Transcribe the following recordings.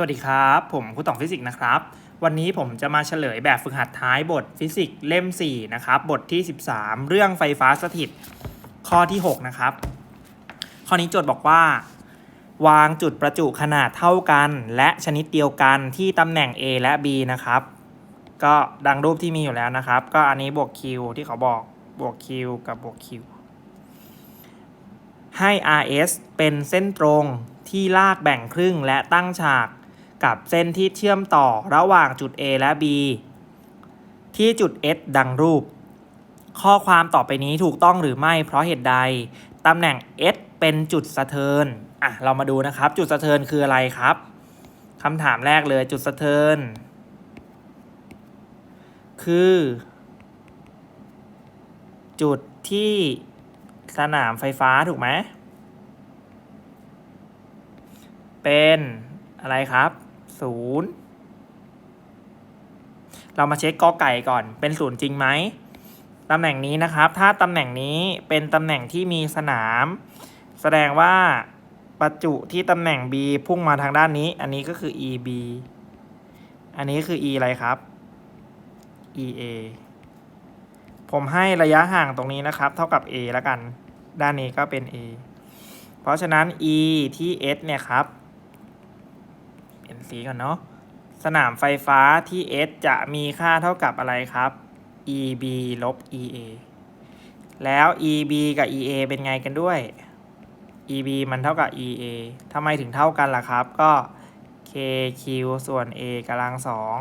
สวัสดีครับ ผมครูต่องฟิสิกส์นะครับ วันนี้ผมจะมาเฉลยแบบฝึกหัดท้ายบทฟิสิกส์เล่ม 4 นะครับ บทที่ 13 เรื่องไฟฟ้าสถิต ข้อที่ 6 นะครับ ข้อนี้โจทย์บอกว่า วางจุดประจุขนาดเท่ากัน และชนิดเดียวกันที่ตำแหน่ง A และ B นะครับ ก็ดังรูปที่มีอยู่แล้วนะครับ ก็อันนี้บวก Q ที่เขาบอกบวก Q กับบวก Q ให้ RS เป็นเส้นตรงที่ลากแบ่งครึ่งและตั้งฉาก กับเส้นที่เชื่อมต่อระหว่างจุด A และ B ที่จุด S ดังรูป ข้อความต่อไปนี้ถูกต้องหรือไม่เพราะเหตุใด ตำแหน่ง S เป็นจุดสะเทินอะเรามาดูนะครับ จุดสะเทินคืออะไรครับคำถามแรกเลยจุดสะเทิน คือ จุดที่สนามไฟฟ้าถูกไหม เป็นอะไรครับ ศูนย์เรามาเช็คกอไก่ก่อน เป็นศูนย์จริงไหมตำแหน่งนี้นะครับ ถ้าตำแหน่งนี้เป็นตำแหน่งที่มีสนาม แสดงว่าประจุที่ตำแหน่ง B พุ่งมาทางด้านนี้ อันนี้ก็คือ EB อันนี้คือ E อะไรครับ EA ผมให้ระยะห่างตรงนี้นะครับ เท่ากับ A แล้วกัน ด้านนี้ก็เป็น A เพราะฉะนั้น E ที่ S เนี่ยครับ สีก่อนเนาะสนามไฟฟ้าที่ S จะมีค่าเท่ากับอะไรครับ EB ลบ EA แล้ว EB กับ EA เป็นไงกันด้วย EB มันเท่ากับ EA ทำไมถึงเท่ากันล่ะครับ ก็ KQ ส่วน A กำลังสอง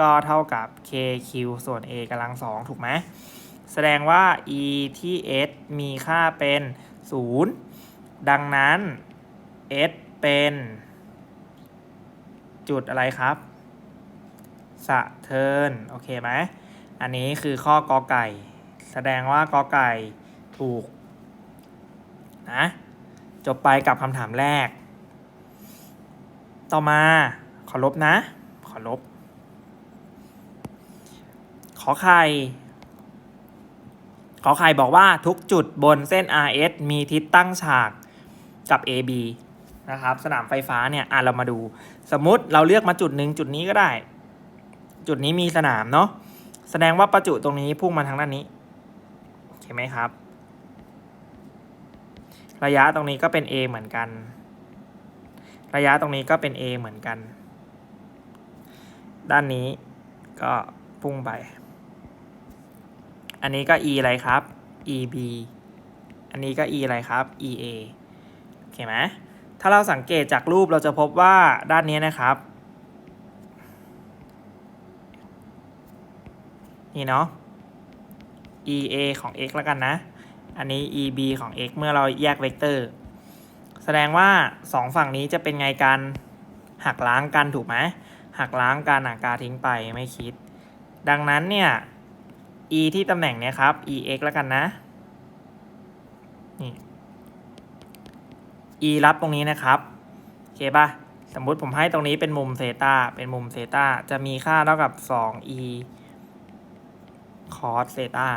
ก็เท่ากับ KQ ส่วน A กำลังสองถูกไหม แสดงว่า E ที่ S มีค่าเป็น 0 ดังนั้น S เป็น จุดอะไรครับ สะเทิน โอเคไหม อันนี้คือข้อกอไก่ แสดงว่ากอไก่ถูก นะ จบไปกับคำถามแรก ต่อมาขอลบนะ ขอลบ ขอไข่ขอไข่บอกว่าทุกจุดบนเส้น RS มีทิศตั้งฉากกับ AB นะครับ สนามไฟฟ้าเนี่ยอะเรามาดู สมมติเราเลือกมาจุดหนึ่งจุดนี้ก็ได้ จุดนี้มีสนามเนาะแสดงว่าประจุตรงนี้พุ่งมาทางด้านนี้โอเคไหมครับ ระยะตรงนี้ก็เป็น A เหมือนกัน ระยะตรงนี้ก็เป็น A เหมือนกัน ด้านนี้ก็พุ่งไป อันนี้ก็ E อะไรครับ EB อันนี้ก็ E อะไรครับ EA โอเคไหม ถ้าเราสังเกตจากรูปเราจะพบว่าด้านนี้นะครับ นี่เนาะ EA ของ x แล้วกันนะ อันนี้ EB ของ x เมื่อเราแยกเวกเตอร์ แสดงว่าสองฝั่งนี้จะเป็นไงกันหักล้างกันถูกไหมหักล้างกันอะกาทิ้งไปไม่คิด ดังนั้นเนี่ย e ที่ตำแหน่งเนี้ยครับ ex แล้วกันนะ นี่ e รับตรงนี้นะครับโอเคป่ะสมมุติผมให้ตรงนี้เป็นมุมเซตาเป็นมุมเซตาจะมีค่าเท่ากับ 2e cos เซตา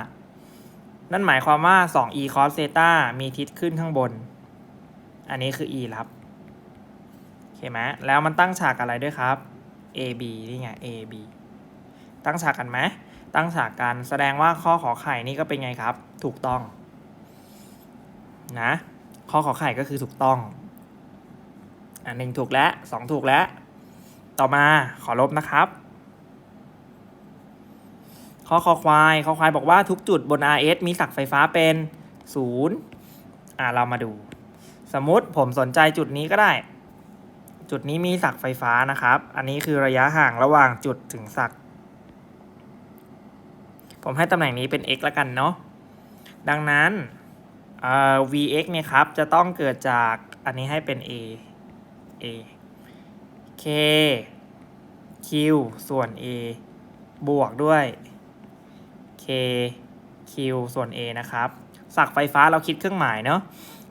นั่นหมายความว่า 2e cos เซตามีทิศขึ้นข้างบน อันนี้คือ e รับโอเคไหมแล้วมันตั้งฉากอะไรด้วยครับ ab นี่ไง ab ตั้งฉากกันไหมตั้งฉากกันแสดงว่าข้อขอไข่นี่ก็เป็นไงครับ ถูกต้องนะ ข้อขอไข่ก็คือถูกต้อง อันหนึ่งถูกแล้วสองถูกแล้ว ต่อมาขอลบนะครับ ข้อคอควายคอควายบอกว่าทุกจุดบน RS มีศักไฟฟ้าเป็น0อ่าเรามาดู สมมติผมสนใจจุดนี้ก็ได้ จุดนี้มีศักไฟฟ้านะครับ อันนี้คือระยะห่างระหว่างจุดถึงศักผมให้ตำแหน่งนี้เป็น x แล้วกันเนาะดังนั้น vx เนี่ยครับ จะต้องเกิดจากอันนี้ให้เป็น a a k q ส่วน a บวกด้วย k q ส่วน a นะครับศักไฟฟ้าเราคิดเครื่องหมายเนาะ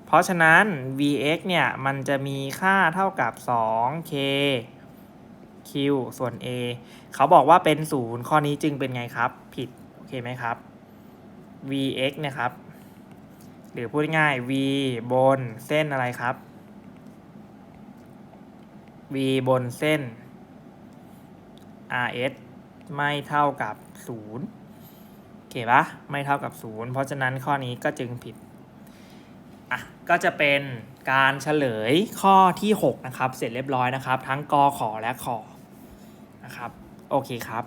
เพราะฉะนั้น vx เนี่ย มันจะมีค่าเท่ากับ 2k q ส่วน a เขาบอกว่าเป็น 0 ข้อนี้จึงเป็นไงครับ ผิด โอเคไหมครับ vx เนะครับ หรือพูดง่าย v บนเส้นอะไรครับ v บนเส้น rs ไม่เท่ากับ 0 โอเคปะไม่เท่ากับ 0 เพราะฉะนั้นข้อนี้ก็จึงผิด อะ ก็จะเป็นการเฉลยข้อที่ 6 นะครับ เสร็จเรียบร้อยนะครับ ทั้งกอขอและขอนะครับ โอเคครับ